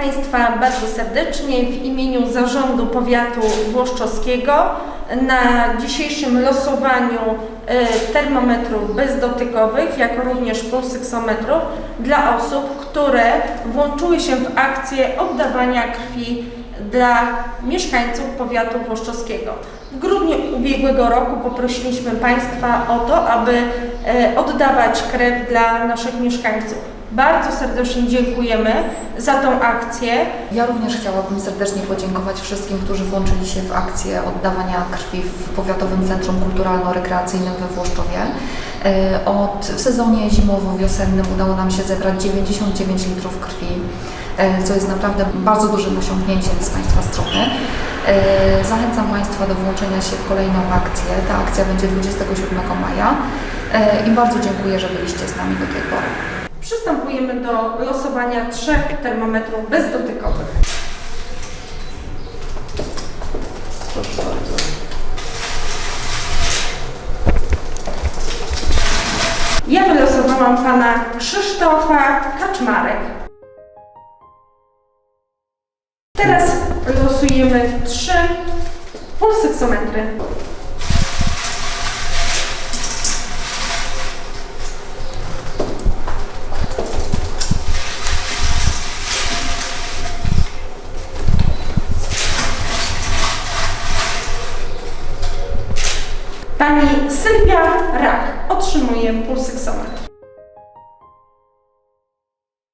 Państwa bardzo serdecznie w imieniu Zarządu Powiatu Włoszczowskiego na dzisiejszym losowaniu e, termometrów bezdotykowych, jak również pulsyksometrów dla osób, które włączyły się w akcję oddawania krwi dla mieszkańców powiatu włoszczowskiego. W grudniu ubiegłego roku poprosiliśmy Państwa o to, aby e, oddawać krew dla naszych mieszkańców. Bardzo serdecznie dziękujemy za tą akcję. Ja również chciałabym serdecznie podziękować wszystkim, którzy włączyli się w akcję oddawania krwi w Powiatowym Centrum Kulturalno-Rekreacyjnym we Włoszczowie. E, Od, w sezonie zimowo-wiosennym udało nam się zebrać 99 litrów krwi, co jest naprawdę bardzo dużym osiągnięciem z Państwa strony. E, Zachęcam Państwa do włączenia się w kolejną akcję. Ta akcja będzie 27 maja E, i bardzo dziękuję, że byliście z nami do tej pory. Przystępujemy do losowania trzech termometrów bezdotykowych. Proszę bardzo. Ja wylosowałam pana Krzysztofa Kaczmarek. Teraz losujemy trzy pulsyksometry. Pani Sylwia Rak otrzymuje pulsyksometr.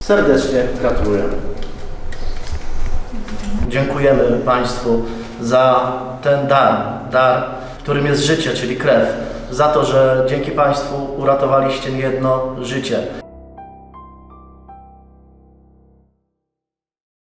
Serdecznie gratuluję. Dziękujemy Państwu za ten dar, dar, którym jest życie, czyli krew. Za to, że dzięki Państwu uratowaliście niejedno życie.